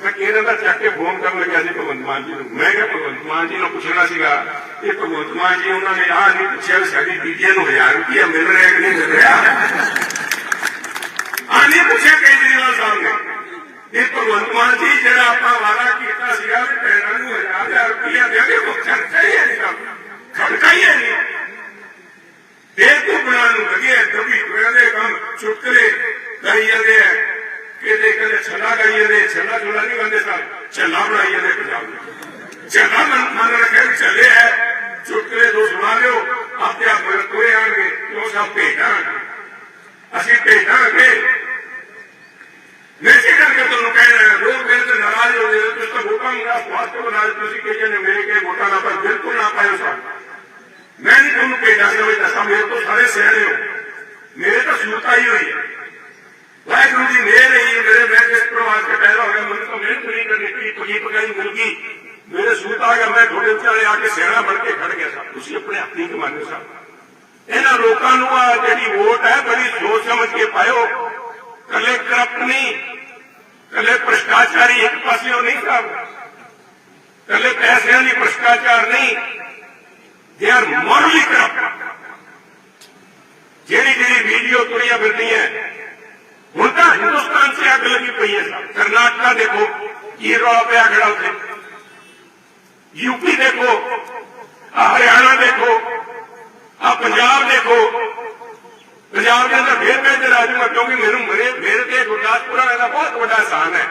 میں کہنا تھا چک کے فون کر لگا جی بھگوت مان جی میں بھگوت مان جی نے پوچھنا سا کہ بھگوت مان جی انہوں نے آ نہیں پوچھا ساری نو ہزار روپیہ مل رہا ہے کہ نہیں مل رہا؟ نہیں پوچھا کیجریوال جی صاحب نے؟ ਆਹ ਨਹੀਂ ਪੁੱਛਿਆ ਕੇਜਰੀਵਾਲ ਸਾਹਿਬ ਨੇ ਇਹ ਭਗਵੰਤ ਮਾਨ ਜੀ ਜਿਹੜਾ ਆਪਾਂ ਵਾਅਦਾ ਕੀਤਾ ਸੀਗਾ ਵੀ ਭੈਣਾਂ ਨੂੰ 1000 ਰੁਪਇਆ ਦੇਣਗੇ ਉਹ ਖਰਚਾ ਹੀ ਹੈ ਨਹੀਂ ਕੰਮ ਖਰਚਾ ਹੀ ਹੈ ਨਹੀਂ ਬੇਵਕੂਫ ਬਣਾਉਣ ਨੂੰ ਲੱਗੇ ਆ, ਦਬੀ ਦੇ ਕੰਮ ਚੁਟਕਲੇ ਕਰੀ ਜਾਂਦੇ ਆ ਕਿਤੇ ਕਹਿੰਦੇ ਛੱਲਾ ਗਾਈ ਜਾਂਦੇ ਛੱਲਾ ਛੋਲਾ ਨਹੀਂ ਗਾਉਂਦੇ ਸਰ ਛੱਲਾ ਬਣਾਈ ਜਾਂਦੇ ਪੰਜਾਬ ਨੂੰ ਛੱਲਾ ਮਨ ਮਨ ਰੱਖੇ ਵੀ ਚੱਲੇ ਹੈ ਚੁਟਕਲੇ ਦੋ ਸੁਣਾ ਲਿਓ ਆਪੇ ਆਪ ਮਗਰ ਤੁਰੇ ਆਣਗੇ ਕਿਉਂ ਸਭ ਭੇਜਾਂਗੇ ਅਸੀਂ ਭੇਜਾਂਗੇ ਨੇਸੇ ਕਰਕੇ ਤੁਹਾਨੂੰ ਕਹਿ ਰਹੇ ਹਾਂ ਲੋਕ ਮੇਰੇ ਤੇ ਨਾਰਾਜ਼ ਹੋ ਗਏ ਤੁਸੀਂ ਤਾਂ ਵੋਟਾਂ ਦਾ ਸਵਾਦ ਤੋਂ ਨਾਰਾਜ਼ ਤੁਸੀਂ ਕਹੀ ਨੇ ਮੇਰੇ ਕੇ ਵੋਟਾਂ ਦਾ ਪਰ ਬਿਲਕੁਲ ਨਾ ਪਾਇਓ ਸਾਹਿਬ ਮੈਂ ਨਹੀਂ ਤੁਹਾਨੂੰ ਭੇਜਾਂ ਕਿ ਉਹ ਦੱਸਾਂ ਮੇਰੇ ਤੋਂ ਸਾਰੇ ਸਿਆਣੇ ਹੋ ਮੇਰੇ ਤਾਂ ਸੂਰਤ ਆਈ ਹੋਈ ਹੈ ਵਾਹਿਗੁਰੂ ਦੀ ਮਿਹਰ ਹੈ ਮੇਰੇ ਮੈਂ ਜਿਸ ਪਰਿਵਾਰ ਕੇ ਪੈਦਾ ਹੋਇਆ ਮੈਨੂੰ ਤਾਂ ਮਿਹਨਤ ਨਹੀਂ ਕਰਨੀ ਪਈ ਪਗੀ ਪਕਾਈ ਮਿਲ ਗਈ ਮੇਰੇ ਸੂਰਤ ਆ ਗਿਆ ਮੈਂ ਤੁਹਾਡੇ ਵਿਚਾਲੇ ਆ ਕੇ ਸਿਆਣਾ ਬਣ ਕੇ ਖੜ ਗਿਆ ਸਾਂ ਤੁਸੀਂ ਆਪਣੇ ਹੱਥੀਂ ਕਮਾਨੇ ਸਾਹਿਬ ਇਹਨਾਂ ਲੋਕਾਂ ਨੂੰ ਆ ਜਿਹੜੀ ਵੋਟ ਹੈ ਬੜੀ ਸੋਚ ਸਮਝ ਕੇ ਪਾਇਓ ਕੱਲੇ ਕਰਪਟ ਨਹੀਂ ਕੱਲੇ ਭ੍ਰਿਸ਼ਟਾਚਾਰੀ ਇੱਕ ਪਾਸਿਓਂ ਨਹੀਂ ਸਾਹਿਬ ਕੱਲੇ ਪੈਸਿਆਂ ਦੀ ਜਿਹੜੀ ਜਿਹੜੀ ਵੀਡੀਓ ਤੁਰੀਆਂ ਫਿਰਦੀਆਂ ਹੁਣ ਤਾਂ ਹਿੰਦੁਸਤਾਨ 'ਚ ਅੱਗ ਲੱਗੀ ਪਈ ਹੈ। ਕਰਨਾਟਕਾ ਦੇਖੋ, ਕੀ ਰੌਲਾ ਪਿਆ ਖੜਾ ਉੱਥੇ। ਯੂਪੀ ਦੇਖੋ ਆ ਹਰਿਆਣਾ ਦੇਖੋ ਆ ਪੰਜਾਬ ਦੇਖੋ। ਪੰਜਾਬ ਦੇ ਅੰਦਰ ਫੇਰ ਮੈਂ ਤੇ ਰਾਜੂਗਾ ਕਿਉਂਕਿ ਮੈਨੂੰ ਮੇਰੇ ਮੇਰੇ ਤੇ ਗੁਰਦਾਸਪੁਰਾ ਦਾ ਬਹੁਤ ਵੱਡਾ ਸਥਾਨ ਹੈ।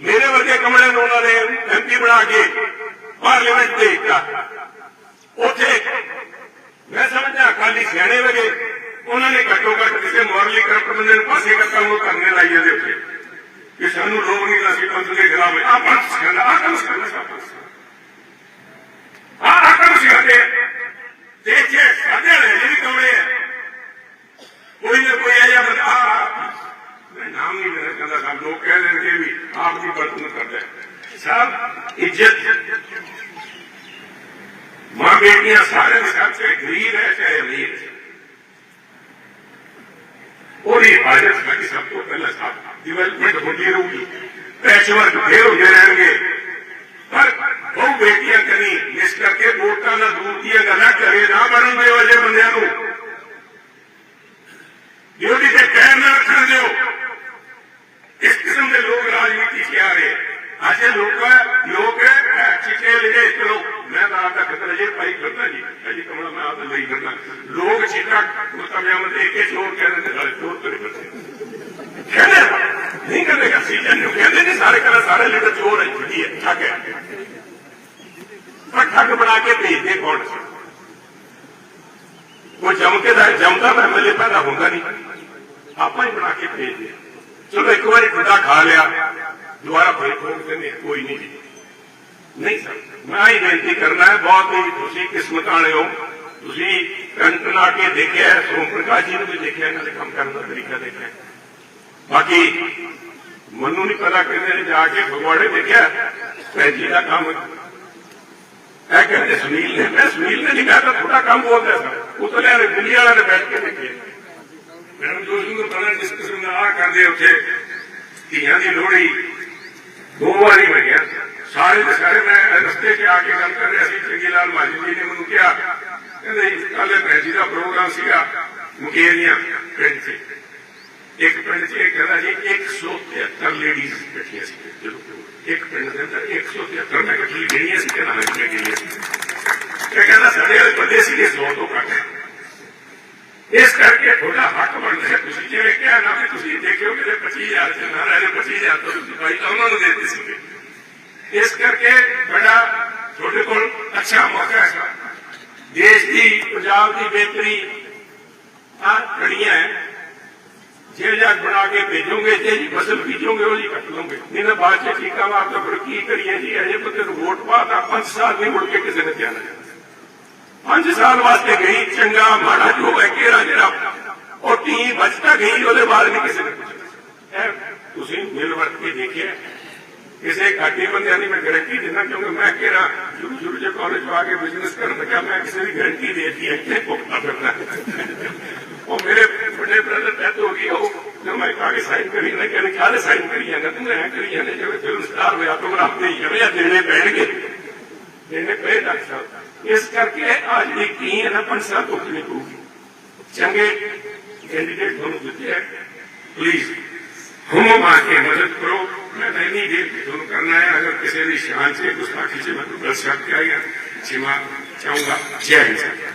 ਮੇਰੇ ਵਰਗੇ ਕਮਲੇ ਨੂੰ ਉਹਨਾਂ ਨੇ ਐਮਪੀ ਬਣਾ ਕੇ ਪਾਰਲੀਮੈਂਟ ਦੇ ਦਿੱਤਾ ਉੱਥੇ ਮੈਂ ਸਮਝਦਾ ਖਾਲੀ ਸਿਆਣੇ ਵਗੇ ਉਹਨਾਂ ਨੇ ਘੱਟੋ ਘੱਟ ਕਿਸੇ ਮੋਰਲੀ ਕਰਪਟ ਬੰਦੇ ਨੂੰ ਪਾਸੇ ਕਰਤਾ ਉਹ ਕਰਨੇ ਲਾਈ ਜਾਂਦੇ ਉੱਥੇ ਕਿ ਸਾਨੂੰ ਲੋਕ ਨਹੀਂ ਅਸੀਂ ਪੰਥ ਦੇ ਖਿਲਾਫ ਆ ਪੰਥ ਸਿਖਾਉਂਦਾ ਆ ਕੰਮ ਸਿਖਾਉਂਦਾ ਆ ਆ ਕੰਮ ਸਿਖਾਉਂਦੇ ਦੇਖੇ ਸਾਡੇ ਨੇ ਜਿਹੜੀ ਕਮਲੇ ਹੈ ਕੋਈ ਨਾ ਕੋਈ ਆਇਆ ਬੰਦਾ ਆ ਮੈਂ ਨਾਮ ਨਹੀਂ ਲੈਣਾ ਚਾਹੁੰਦਾ ਸਭ ਲੋਕ ਕਹਿ ਦੇਣਗੇ ਵੀ ਆਪ ਦੀ ਵਰਤਨ ਕਰਦਾ ਹੈ। ਸਭ ਇੱਜ਼ਤ ਮਾਂ ਬੇਟੀਆਂ ਸਾਰੇ ਦੇ ਸਾਥ ਚਾਹੇ ਗਰੀਬ ਹੈ ਚਾਹੇ ਅਮੀਰ ਹੈ ਉਹਦੀ ਹਿਫਾਜ਼ਤ ਸਾਡੀ ਸਭ ਤੋਂ ਪਹਿਲਾਂ ਸਾਥ ਡਿਵੈਲਪਮੈਂਟ ਹੁੰਦੀ ਰਹੂਗੀ ਪੈਸੇ ਵਰਗ ਫੇਰ ਹੁੰਦੇ ਰਹਿਣਗੇ ਪਰ ਉਹ ਬੇਟੀਆਂ ਕਰੀ ਇਸ ਕਰਕੇ ਵੋਟਾਂ ਨਾਲ ਦੂਰ ਦੀਆਂ ਗੱਲਾਂ ਕਰੇ ਨਾ ਬਣਨ ਦੇ ਵਜੇ ਬੰਦਿਆਂ ਨੂੰ ਡਿਊਟੀ ਤੇ ਕਹਿ ਨਾ ਰੱਖਣ ਦਿਓ ਇਸ ਕਿਸਮ ਦੇ ਲੋਕ ਰਾਜਨੀਤੀ 'ਚ ਆ ਰਹੇ ਅੱਜ ਇਹ ਲੋਕ ਲੋਕ ਚਿੱਟੇ ਲਿਜੇ ਚਲੋ ਮੈਂ ਤਾਂ ਆਪਦਾ ਖਤਰ ਜੇ ਭਾਈ ਕਰਦਾ ਜੀ ਅਜੀ ਕਮਲਾ ਮੈਂ ਆਪਦਾ ਲਈ ਕਰਦਾ ਲੋਕ ਚਿੱਟਾ ਕੁਰਤਾ ਪਜਾਮਾ ਦੇ ਕੇ ਚੋਰ ਕਹਿੰਦੇ ਨੇ ਸਾਰੇ ਚੋਰ ਕਰੇ ਫਿਰਦੇ ਕਹਿੰਦੇ ਨਹੀਂ ਕਰਦੇ ਸੀਜ਼ਨ ਨੂੰ ਕਹਿੰਦੇ ਨੇ ਸਾਰੇ ਕਹਿੰਦੇ ਸਾਰੇ ਲੀਡਰ ਚੋਰ ਹੈ ਜੀ ਹੈ ਠੱਗ ਹੈ ਪਰ ਠੱਗ ਬਣਾ ਕੇ ਭੇਜਦੇ ਕੌਣ ਉਹ ਜਮ ਦਾ ਜਮਦਾ ਤਾਂ ਐਮਐਲਏ ਪੈਦਾ ਹੁੰਦਾ ਨਹੀਂ ਆਪਾਂ ਹੀ ਬਣਾ ਕੇ ਭੇਜਦੇ ਚਲੋ ਇੱਕ ਵਾਰੀ ਗੁੱਡਾ ਖਾ ਲਿਆ ਦੁਬਾਰਾ ਫੇਰ ਫੋਨ ਕਰਨੇ ਕੋਈ ਨਹੀਂ ਨਹੀਂ ਸਰ ਮੈਂ ਹੀ ਬੇਨਤੀ ਕਰਨਾ ਹੈ, ਬਹੁਤ ਹੀ ਤੁਸੀਂ ਕਿਸਮਤ ਵਾਲੇ ਹੋ। ਤੁਸੀਂ ਕੰਟਨ ਆ ਕੇ ਦੇਖਿਆ ਹੈ, ਸੋਮ ਪ੍ਰਕਾਸ਼ ਜੀ ਨੂੰ ਵੀ ਦੇਖਿਆ ਇਹਨਾਂ ਦੇ ਕੰਮ ਕਰਨ ਦਾ ਤਰੀਕਾ ਦੇਖਿਆ ਹੈ। ਬਾਕੀ ਮੈਨੂੰ ਨਹੀਂ ਪਤਾ ਕਿੰਨੇ ਨੇ ਜਾ ਕੇ ਫਗਵਾੜੇ ਦੇਖਿਆ ਭੈਣ ਜੀ ਦਾ ਕੰਮ ਇਹ ਕਹਿੰਦੇ ਸੁਨੀਲ ਨੇ ਮੈਂ ਸੁਨੀਲ ਨੇ ਨਹੀਂ ਕਿਹਾ ਤਾਂ ਥੋੜਾ ਕੰਮ ਬੋਲਦਾ ਸੀ ਉਤਲੇ ਨੇ ਦਿੱਲੀ ਵਾਲਿਆਂ ਨੇ ਬੈਠ ਕੇ ਦੇਖਿਆ ਮੈਡਮ ਦੋਸਤ ਨੂੰ ਪਤਾ ਡਿਸਕਸ਼ਨ ਦਾ ਆ ਕਰਦੇ ਉੱਥੇ ਧੀਆਂ ਦੀ ਲੋਹੜੀ ਦੋ ਵਾਰੀ ਬਣਿਆ ਸਾਰੇ ਦੇ ਸਾਰੇ ਮੈਂ ਰਸਤੇ 'ਚ ਆ ਕੇ ਗੱਲ ਕਰ ਰਿਹਾ ਸੀ ਚੰਗੀ ਲਾਲ ਮਾਜੀ ਜੀ ਨੇ ਮੈਨੂੰ ਕਿਹਾ ਕਹਿੰਦੇ ਕੱਲ ਭੈਜੀ ਦਾ ਪ੍ਰੋਗਰਾਮ ਸੀਗਾ, ਮੁਕੇਰੀਆਂ ਪਿੰਡ 'ਚ। ਇੱਕ ਪਿੰਡ 'ਚ ਇਹ ਕਹਿੰਦਾ ਜੀ 173 ਲੇਡੀਜ਼ ਬੈਠੀਆਂ ਸੀ। ਜਦੋਂ ਇੱਕ ਪਿੰਡ ਦੇ ਅੰਦਰ 173 ਮੈਂ ਕਿਹਾ ਗਿਣੀਆਂ ਸੀ ਕਹਿੰਦਾ ਹਾਂ ਜੀ ਸੀ। ਇਹ ਕਹਿੰਦਾ ਸਾਡੇ ਵਾਲੇ ਬੰਦੇ ਸੀਗੇ 100 ਤੋਂ ਘੱਟ। ਇਸ ਕਰਕੇ ਤੁਹਾਡਾ ਹੱਕ ਬਣਦਾ ਹੈ ਤੁਸੀਂ ਜਿਵੇਂ ਕਿਹਾ ਨਾ ਕਿ ਤੁਸੀਂ ਦੇਖਿਓ ਕਿ 25000 ਚ ਨਾ ਰਹੇ 25000 ਤੋਂ ਤੁਸੀਂ ਭਾਈ ਉਹਨਾਂ ਨੂੰ ਦੇ ਦਿੱਤੇ ਸੀਗੇ। ਇਸ ਕਰਕੇ ਬੜਾ ਤੁਹਾਡੇ ਕੋਲ ਅੱਛਾ ਮੌਕਾ ਹੈ ਦੇਸ਼ ਦੀ, ਪੰਜਾਬ ਦੀ ਬਿਹਤਰੀ ਆ ਕੜੀਆਂ ਜੇ ਜਗ ਬਣਾ ਕੇ ਭੇਜੋਗੇ ਤੇ ਜੀ ਫਸਲ ਬੀਜੋਗੇ, ਉਹ ਜੀ ਕੱਟ ਲਓਗੇ। ਨਹੀਂ ਤਾਂ ਬਾਅਦ ਚ ਠੀਕਾ ਮਾਰ ਤਾਂ ਫਿਰ ਕੀ ਕਰੀਏ ਜੀ? ਅਜੇ ਬੰਦੇ ਵੋਟ ਪਾ ਤਾਂ 5 ਸਾਲ ਨਹੀਂ ਮੁੜ ਕੇ ਕਿਸੇ ਨੇ ਧਿਆਨ ਜਾਣਾ 5 ਸਾਲ ਵਾਸਤੇ ਗਈ, ਚੰਗਾ ਮਾੜਾ ਜੋ ਹੈ, ਕਿਹੜਾ ਜਿਹੜਾ ਉਹ ਟੀਮ ਬਚਤਾ ਗਈ, ਉਹਦੇ ਬਾਅਦ ਨਹੀਂ ਕਿਸੇ ਨੇ ਪੁੱਛਿਆ। ਇਹ ਤੁਸੀਂ ਮਿਲ ਵਰਤ ਕੇ ਦੇਖਿਆ। ਕਿਸੇ ਘਾਟੇ ਬੰਦਿਆਂ ਦੀ ਮੈਂ ਗਾਰੰਟੀ ਦਿੰਦਾ ਕਿਉਂਕਿ ਮੈਂ ਕਿਹੜਾ ਸ਼ੁਰੂ ਸ਼ੁਰੂ ਜੇ ਕਾਲਜ ਆ ਕੇ ਬਿਜ਼ਨਸ ਕਰਨ ਲੱਗਾ, ਮੈਂ ਕਿਸੇ ਦੀ ਗਾਰੰਟੀ ਦੇ ਹੈ ਕਿ ਭੁਗਤਣਾ ਫਿਰਨਾ ਉਹ ਮੇਰੇ ਵੱਡੇ ਬ੍ਰਦਰ ਡੈਥ ਹੋ ਗਈ, ਉਹ ਜਦੋਂ ਮੈਂ ਕਹਾ ਸਾਈਨ ਕਰੀ ਨਾ ਕਹਿੰਦੇ ਕਾਹਦੇ ਸਾਈਨ ਕਰੀ ਜਾਂਦਾ, ਤੂੰ ਐ ਕਰੀ ਜਾਂਦੇ ਜਿਵੇਂ ਫਿਲਮ ਸਟਾਰ ਹੋਇਆ ਆਟੋਗ੍ਰਾਫ ਦੇ ਜਿਵੇਂ ਆ ਦੇਣੇ ਪੈਣਗੇ। ਦੇਣੇ ਪਏ ਡਾਕਟਰ ਸਾਹਿਬ। ਇਸ ਕਰਕੇ ਅੱਜ ਦੀ ਕੀ ਹੈ ਨਾ ਪੰਸਾ ਤੋਂ ਨਹੀਂ ਪਊਗੀ। ਚੰਗੇ ਕੈਂਡੀਡੇਟ ਤੁਹਾਨੂੰ ਦਿੱਤੇ ਹੈ। ਪਲੀਜ਼ ہوں آ کے مدد کرو۔ میں نہیں دیر دونوں کرنا ہے۔ اگر کسی نے شان سے گستاخی سے میں تو دس شخص کیا گیا چیما جی چاہوں گا۔ جی جے ہند